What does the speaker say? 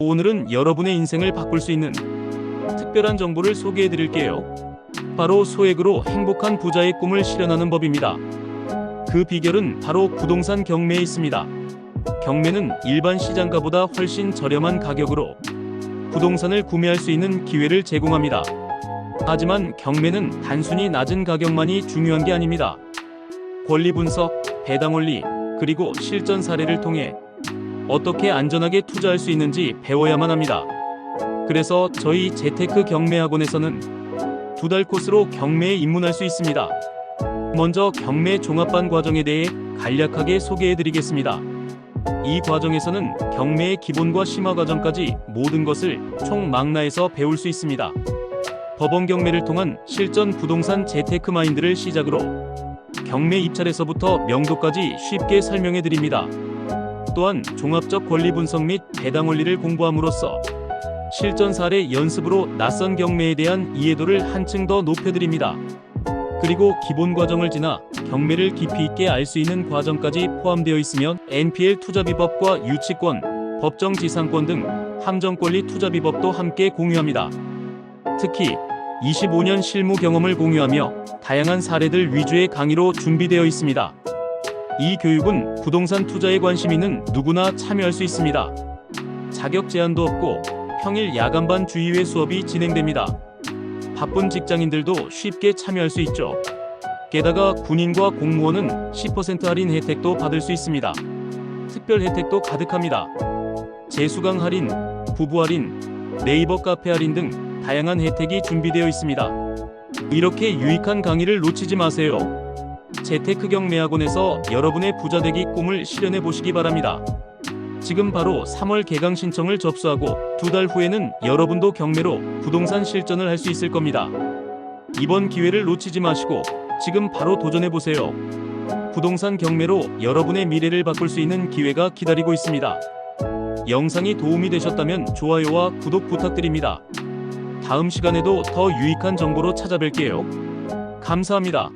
오늘은 여러분의 인생을 바꿀 수 있는 특별한 정보를 소개해 드릴게요. 바로 소액으로 행복한 부자의 꿈을 실현하는 법입니다. 그 비결은 바로 부동산 경매에 있습니다. 경매는 일반 시장가보다 훨씬 저렴한 가격으로 부동산을 구매할 수 있는 기회를 제공합니다. 하지만 경매는 단순히 낮은 가격만이 중요한 게 아닙니다. 권리 분석, 배당 원리, 그리고 실전 사례를 통해 어떻게 안전하게 투자할 수 있는지 배워야만 합니다. 그래서 저희 재테크 경매 학원에서는 두 달 코스로 경매에 입문할 수 있습니다. 먼저 경매 종합반 과정에 대해 간략하게 소개해 드리겠습니다. 이 과정에서는 경매의 기본과 심화 과정까지 모든 것을 총망라해서 배울 수 있습니다. 법원 경매를 통한 실전 부동산 재테크 마인드를 시작으로 경매 입찰에서부터 명도까지 쉽게 설명해 드립니다. 또한 종합적 권리 분석 및 배당 원리를 공부함으로써 실전 사례 연습으로 낯선 경매에 대한 이해도를 한층 더 높여드립니다. 그리고 기본 과정을 지나 경매를 깊이 있게 알 수 있는 과정까지 포함되어 있으며 NPL 투자비법과 유치권, 법정지상권 등 함정권리 투자비법도 함께 공유합니다. 특히 25년 실무 경험을 공유하며 다양한 사례들 위주의 강의로 준비되어 있습니다. 이 교육은 부동산 투자에 관심 있는 누구나 참여할 수 있습니다. 자격 제한도 없고 평일 야간반 주의회 수업이 진행됩니다. 바쁜 직장인들도 쉽게 참여할 수 있죠. 게다가 군인과 공무원은 10% 할인 혜택도 받을 수 있습니다. 특별 혜택도 가득합니다. 재수강 할인, 부부 할인, 네이버 카페 할인 등 다양한 혜택이 준비되어 있습니다. 이렇게 유익한 강의를 놓치지 마세요. 재테크 경매학원에서 여러분의 부자 되기 꿈을 실현해 보시기 바랍니다. 지금 바로 3월 개강 신청을 접수하고 두 달 후에는 여러분도 경매로 부동산 실전을 할 수 있을 겁니다. 이번 기회를 놓치지 마시고 지금 바로 도전해 보세요. 부동산 경매로 여러분의 미래를 바꿀 수 있는 기회가 기다리고 있습니다. 영상이 도움이 되셨다면 좋아요와 구독 부탁드립니다. 다음 시간에도 더 유익한 정보로 찾아뵐게요. 감사합니다.